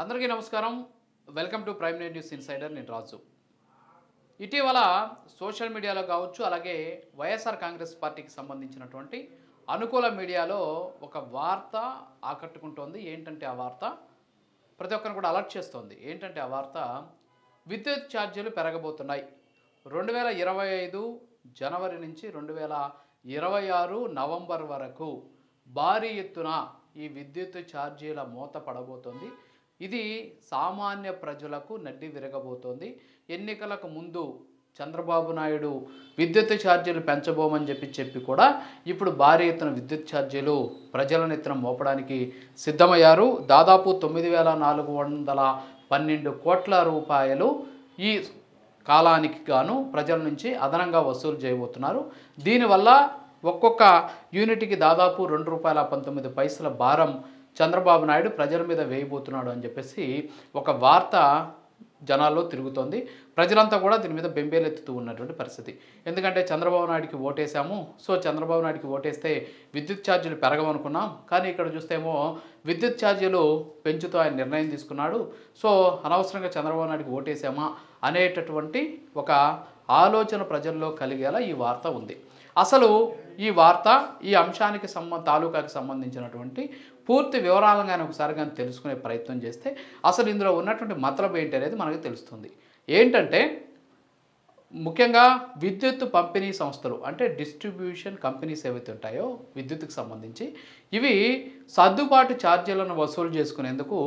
అందరికీ నమస్కారం. Welcome to prime net news insider. నేను రాజు. ఇటీవల సోషల్ మీడియాలో కావచ్చు అలాగే వైఎస్ఆర్ కాంగ్రెస్ పార్టీకి సంబంధించినటువంటి అనుకూల మీడియాలో ఒక వార్త ఆకట్టుకుంటోంది. ఏంటంటే ఆ వార్త? ప్రతి ఒక్కరిని కూడా అలర్ట్ చేస్తోంది. ఏంటంటే ఆ వార్త? విద్యుత్ ఛార్జీలు పెరగబోతున్నాయి. రెండు వేల ఇరవై ఐదు జనవరి నుంచి రెండు వేల ఇరవై ఆరు నవంబర్ వరకు భారీ ఎత్తున ఈ విద్యుత్ ఛార్జీల మూత పడబోతోంది. ఇది సామాన్య ప్రజలకు నడ్డి విరగబోతోంది. ఎన్నికలకు ముందు చంద్రబాబు నాయుడు విద్యుత్ ఛార్జీలు పెంచబోమని చెప్పి చెప్పి కూడా ఇప్పుడు భారీ ఎత్తున విద్యుత్ ఛార్జీలు ప్రజల నెత్తిన మోపడానికి సిద్ధమయ్యారు. దాదాపు తొమ్మిది వేల నాలుగు వందల పన్నెండు కోట్ల రూపాయలు ఈ కాలానికి గాను ప్రజల నుంచి అదనంగా వసూలు చేయబోతున్నారు. దీనివల్ల ఒక్కొక్క యూనిట్కి దాదాపు రెండు రూపాయల పంతొమ్మిది పైసల భారం చంద్రబాబు నాయుడు ప్రజల మీద వేయబోతున్నాడు అని చెప్పేసి ఒక వార్త జనాల్లో తిరుగుతోంది. ప్రజలంతా కూడా దీని మీద బెంబేలెత్తుతూ ఉన్నటువంటి పరిస్థితి. ఎందుకంటే చంద్రబాబు నాయుడికి ఓటేసాము సో చంద్రబాబు నాయుడికి ఓటేస్తే విద్యుత్ ఛార్జీలు పెరగమనుకున్నాం. కానీ ఇక్కడ చూస్తేమో విద్యుత్ ఛార్జీలు పెంచుతూ ఆయన నిర్ణయం తీసుకున్నాడు. సో అనవసరంగా చంద్రబాబు నాయుడికి ఓటేసామా అనేటటువంటి ఒక ఆలోచన ప్రజల్లో కలిగేలా ఈ వార్త ఉంది. అసలు ఈ వార్త ఈ అంశానికి సంబంధ తాలూకాకి సంబంధించినటువంటి పూర్తి వివరాలను కానీ ఒకసారి కానీ తెలుసుకునే ప్రయత్నం చేస్తే అసలు ఇందులో ఉన్నటువంటి మతలబు ఏంటి అనేది మనకు తెలుస్తుంది. ఏంటంటే ముఖ్యంగా విద్యుత్ పంపిణీ సంస్థలు అంటే డిస్ట్రిబ్యూషన్ కంపెనీస్ ఏవైతే ఉంటాయో విద్యుత్తుకు సంబంధించి ఇవి సర్దుబాటు ఛార్జీలను వసూలు చేసుకునేందుకు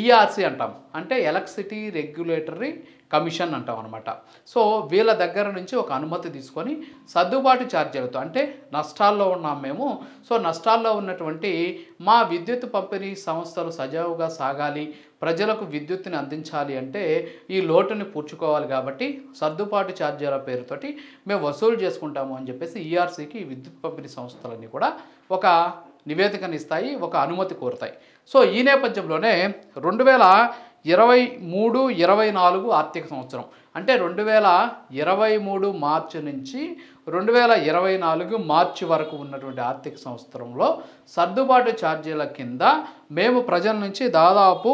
ఈఆర్సీ అంటాం. అంటే ఎలక్ట్రిసిటీ రెగ్యులేటరీ కమిషన్ అంటాం అనమాట సో వీళ్ళ దగ్గర నుంచి ఒక అనుమతి తీసుకొని సర్దుబాటు ఛార్జీలతో అంటే నష్టాల్లో ఉన్నాం మేము. సో నష్టాల్లో ఉన్నటువంటి మా విద్యుత్ పంపిణీ సంస్థలు సజావుగా సాగాలి ప్రజలకు విద్యుత్తుని అందించాలి అంటే ఈ లోటుని పూడ్చుకోవాలి కాబట్టి సర్దుబాటు ఛార్జీల పేరుతోటి మేము వసూలు చేసుకుంటాము అని చెప్పేసి ఈఆర్సీకి విద్యుత్ పంపిణీ సంస్థలన్నీ కూడా ఒక నివేదికను ఇస్తాయి ఒక అనుమతి కోరుతాయి. సో ఈ నేపథ్యంలోనే రెండు వేల ఇరవై మూడు ఇరవై నాలుగు ఆర్థిక సంవత్సరం. అంటే రెండు వేల ఇరవై మూడు మార్చి నుంచి రెండు వేల ఇరవై నాలుగు మార్చి వరకు ఉన్నటువంటి ఆర్థిక సంవత్సరంలో సర్దుబాటు ఛార్జీల కింద మేము ప్రజల నుంచి దాదాపు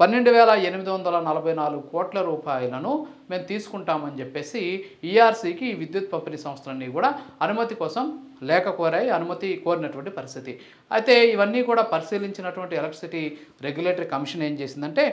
పన్నెండు వేల ఎనిమిది వందల నలభై నాలుగు కోట్ల రూపాయలను మేము తీసుకుంటామని చెప్పేసి ఈఆర్సీకి ఈ విద్యుత్ పంపిణీ సంస్థలన్నీ కూడా అనుమతి కోసం లేఖ కోరాయి అనుమతి కోరినటువంటి పరిస్థితి. అయితే ఇవన్నీ కూడా పరిశీలించినటువంటి ఎలక్ట్రిసిటీ రెగ్యులేటరీ కమిషన్ ఏం చేసిందంటే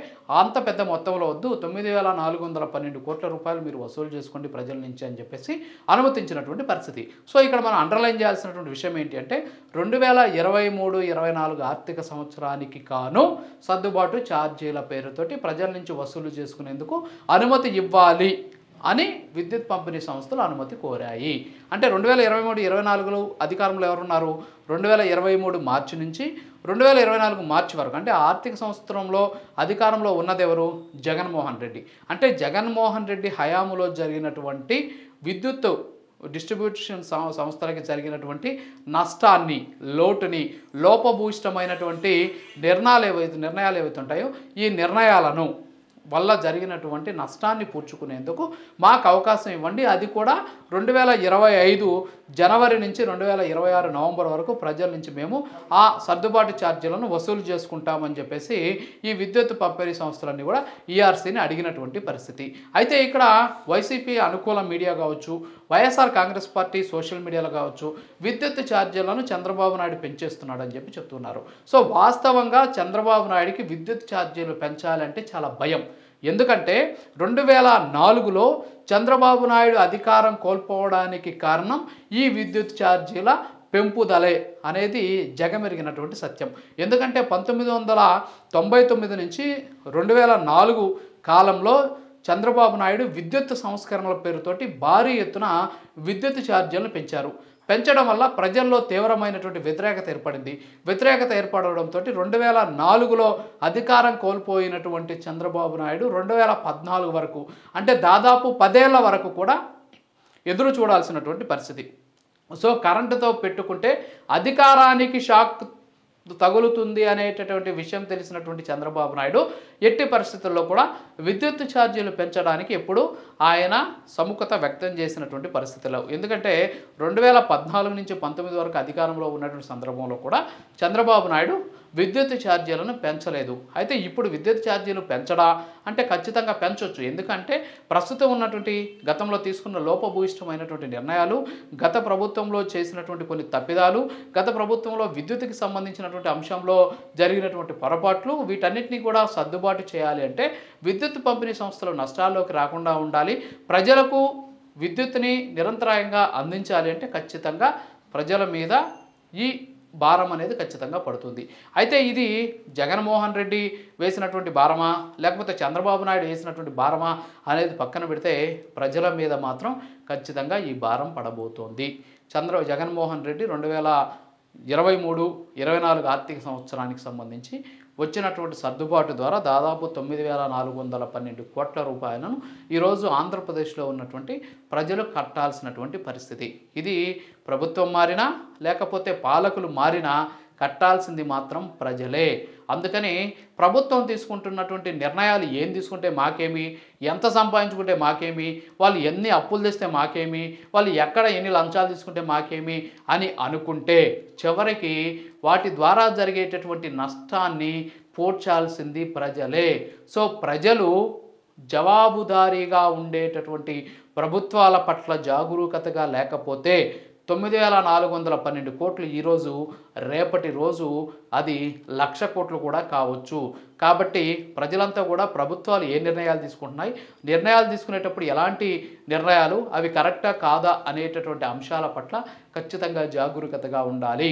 అంత పెద్ద మొత్తంలో వద్దు తొమ్మిది వేల నాలుగు వందల పన్నెండు కోట్ల రూపాయలు మీరు వసూలు చేసుకోండి ప్రజల నుంచి అని చెప్పేసి అనుమతించినటువంటి పరిస్థితి. సో ఇక్కడ మనం అండర్లైన్ చేయాల్సినటువంటి విషయం ఏంటి అంటే రెండు వేల ఇరవై మూడు ఇరవై నాలుగు ఆర్థిక సంవత్సరానికి కాను సర్దుబాటు ఛార్జీల పేరుతోటి ప్రజల నుంచి వసూలు చేసుకునేందుకు అనుమతి ఇవ్వాలి అని విద్యుత్ పంపిణీ సంస్థలు అనుమతి కోరాయి. అంటే రెండు వేల ఇరవై మూడు ఇరవై నాలుగులో అధికారంలో ఎవరున్నారు? రెండు వేల ఇరవై మూడు మార్చి నుంచి రెండు వేల ఇరవై నాలుగు మార్చి వరకు. అంటే ఆర్థిక సంవత్సరంలో అధికారంలో ఉన్నదెవరు జగన్మోహన్ రెడ్డి. అంటే జగన్మోహన్ రెడ్డి హయాములో జరిగినటువంటి విద్యుత్ డిస్ట్రిబ్యూషన్ సం- సంస్థలకి జరిగినటువంటి నష్టాన్ని లోటుని లోపభూయిష్టమైనటువంటి నిర్ణయాలు ఏవైతే నిర్ణయాలు ఏవైతే ఉంటాయో ఈ నిర్ణయాలను వల్ల జరిగినటువంటి నష్టాన్ని పూడ్చుకునేందుకు మాకు అవకాశం ఇవ్వండి. అది కూడా రెండు వేల ఇరవై ఐదు జనవరి నుంచి రెండు వేల ఇరవై ఆరు నవంబర్ వరకు ప్రజల నుంచి మేము ఆ సర్దుబాటు ఛార్జీలను వసూలు చేసుకుంటామని చెప్పేసి ఈ విద్యుత్ పంపిణీ సంస్థలన్నీ కూడా ఈఆర్సీని అడిగినటువంటి పరిస్థితి. అయితే ఇక్కడ వైసీపీ అనుకూల మీడియా కావచ్చు వైఎస్ఆర్ కాంగ్రెస్ పార్టీ సోషల్ మీడియాలో కావచ్చు విద్యుత్ ఛార్జీలను చంద్రబాబు నాయుడు పెంచేస్తున్నాడు అని చెప్పి చెప్తున్నారు. సో వాస్తవంగా చంద్రబాబు నాయుడికి విద్యుత్ ఛార్జీలు పెంచాలంటే చాలా భయం. ఎందుకంటే రెండు వేల నాలుగులో చంద్రబాబు నాయుడు అధికారం కోల్పోవడానికి కారణం ఈ విద్యుత్ ఛార్జీల పెంపుదలే అనేది జగమెరిగినటువంటి సత్యం. ఎందుకంటే పంతొమ్మిది వందల తొంభై తొమ్మిది నుంచి రెండు వేల నాలుగు కాలంలో చంద్రబాబు నాయుడు విద్యుత్ సంస్కరణల పేరుతోటి భారీ ఎత్తున విద్యుత్ ఛార్జీలను పెంచారు. పెంచడం వల్ల ప్రజల్లో తీవ్రమైనటువంటి వ్యతిరేకత ఏర్పడింది. వ్యతిరేకత ఏర్పడడంతో రెండు వేల నాలుగులో అధికారం కోల్పోయినటువంటి చంద్రబాబు నాయుడు రెండు వేల పద్నాలుగు వరకు అంటే దాదాపు పదేళ్ళ వరకు కూడా ఎదురు చూడాల్సినటువంటి పరిస్థితి. సో కరెంటుతో పెట్టుకుంటే అధికారానికి షాక్ తగులుతుంది అనేటటువంటి విషయం తెలిసినటువంటి చంద్రబాబు నాయుడు ఎట్టి పరిస్థితుల్లో కూడా విద్యుత్ ఛార్జీలు పెంచడానికి ఎప్పుడు ఆయన సముఖత వ్యక్తం చేసినటువంటి పరిస్థితులు ఎందుకంటే రెండు వేల పద్నాలుగు నుంచి పంతొమ్మిది వరకు అధికారంలో ఉన్నటువంటి సందర్భంలో కూడా చంద్రబాబు నాయుడు విద్యుత్ ఛార్జీలను పెంచలేదు. అయితే ఇప్పుడు విద్యుత్ ఛార్జీలు పెంచడా? అంటే ఖచ్చితంగా పెంచవచ్చు ఎందుకంటే ప్రస్తుతం ఉన్నటువంటి గతంలో తీసుకున్న లోపభూయిష్టమైనటువంటి నిర్ణయాలు గత ప్రభుత్వంలో చేసినటువంటి కొన్ని తప్పిదాలు గత ప్రభుత్వంలో విద్యుత్కి సంబంధించినటువంటి అంశంలో జరిగినటువంటి పొరపాట్లు వీటన్నిటిని కూడా సర్దుబాటు చేయాలి అంటే విద్యుత్ పంపిణీ సంస్థలు నష్టాల్లోకి రాకుండా ఉండాలి. ప్రజలకు విద్యుత్ని నిరంతరాయంగా అందించాలి అంటే ఖచ్చితంగా ప్రజల మీద ఈ భారం అనేది ఖచ్చితంగా పడుతుంది. అయితే ఇది జగన్మోహన్ రెడ్డి వేసినటువంటి భారమా లేకపోతే చంద్రబాబు నాయుడు వేసినటువంటి భారమా అనేది పక్కన పెడితే ప్రజల మీద మాత్రం ఖచ్చితంగా ఈ భారం పడబోతోంది. చంద్ర జగన్మోహన్ రెడ్డి రెండు వేల ఇరవై మూడు ఇరవై నాలుగు ఆర్థిక సంవత్సరానికి సంబంధించి వచ్చినటువంటి సర్దుబాటు ద్వారా దాదాపు తొమ్మిది వేల నాలుగు వందల పన్నెండు కోట్ల రూపాయలను ఈరోజు ఆంధ్రప్రదేశ్లో ఉన్నటువంటి ప్రజలు కట్టాల్సినటువంటి పరిస్థితి. ఇది ప్రభుత్వం మారినా లేకపోతే పాలకులు మారినా కట్టాల్సింది మాత్రం ప్రజలే. అందుకని ప్రభుత్వం తీసుకుంటున్నటువంటి నిర్ణయాలు ఏం తీసుకుంటే మాకేమి? ఎంత సంపాదించుకుంటే మాకేమి? వాళ్ళు ఎన్ని అప్పులు తెస్తే మాకేమి? వాళ్ళు ఎక్కడ ఎన్ని లంచాలు తీసుకుంటే మాకేమి? అని అనుకుంటే చివరికి వాటి ద్వారా జరిగేటటువంటి నష్టాన్ని పోడ్చాల్సింది ప్రజలే. సో ప్రజలు జవాబుదారీగా ఉండేటటువంటి ప్రభుత్వాల పట్ల జాగరూకతగా లేకపోతే తొమ్మిది వేల నాలుగు వందల పన్నెండు కోట్లు ఈరోజు రేపటి రోజు అది లక్ష కోట్లు కూడా కావచ్చు. కాబట్టి ప్రజలంతా కూడా ప్రభుత్వాలు ఏ నిర్ణయాలు తీసుకుంటున్నాయి? నిర్ణయాలు తీసుకునేటప్పుడు ఎలాంటి నిర్ణయాలు? అవి కరెక్టా కాదా అనేటటువంటి అంశాల పట్ల ఖచ్చితంగా జాగరూకతగా ఉండాలి.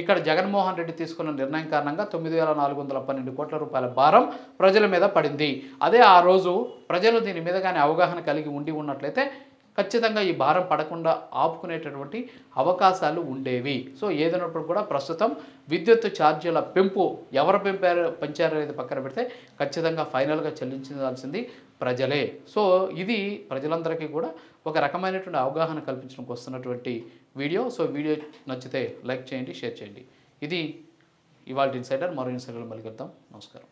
ఇక్కడ జగన్మోహన్ రెడ్డి తీసుకున్న నిర్ణయం కారణంగా తొమ్మిది వేల నాలుగు వందల పన్నెండు కోట్ల రూపాయల భారం ప్రజల మీద పడింది. అదే ఆ రోజు ప్రజలు దీని మీద కానీ అవగాహన కలిగి ఉండి ఉన్నట్లయితే ఖచ్చితంగా ఈ భారం పడకుండా ఆపుకునేటటువంటి అవకాశాలు ఉండేవి. సో ఏదైనప్పుడు కూడా ప్రస్తుతం విద్యుత్ ఛార్జీల పెంపు ఎవరు పెంపారు పెంచారు అనేది పక్కన పెడితే ఖచ్చితంగా ఫైనల్గా చెల్లించాల్సింది ప్రజలే. సో ఇది ప్రజలందరికీ కూడా ఒక రకమైనటువంటి అవగాహన కల్పించడానికి వస్తున్నటువంటి వీడియో. సో వీడియో నచ్చితే లైక్ చేయండి షేర్ చేయండి. ఇది ఇవాళ ఇన్సైడర్ మరో ఇన్సైడర్ మళ్ళీ కలుద్దాం. నమస్కారం.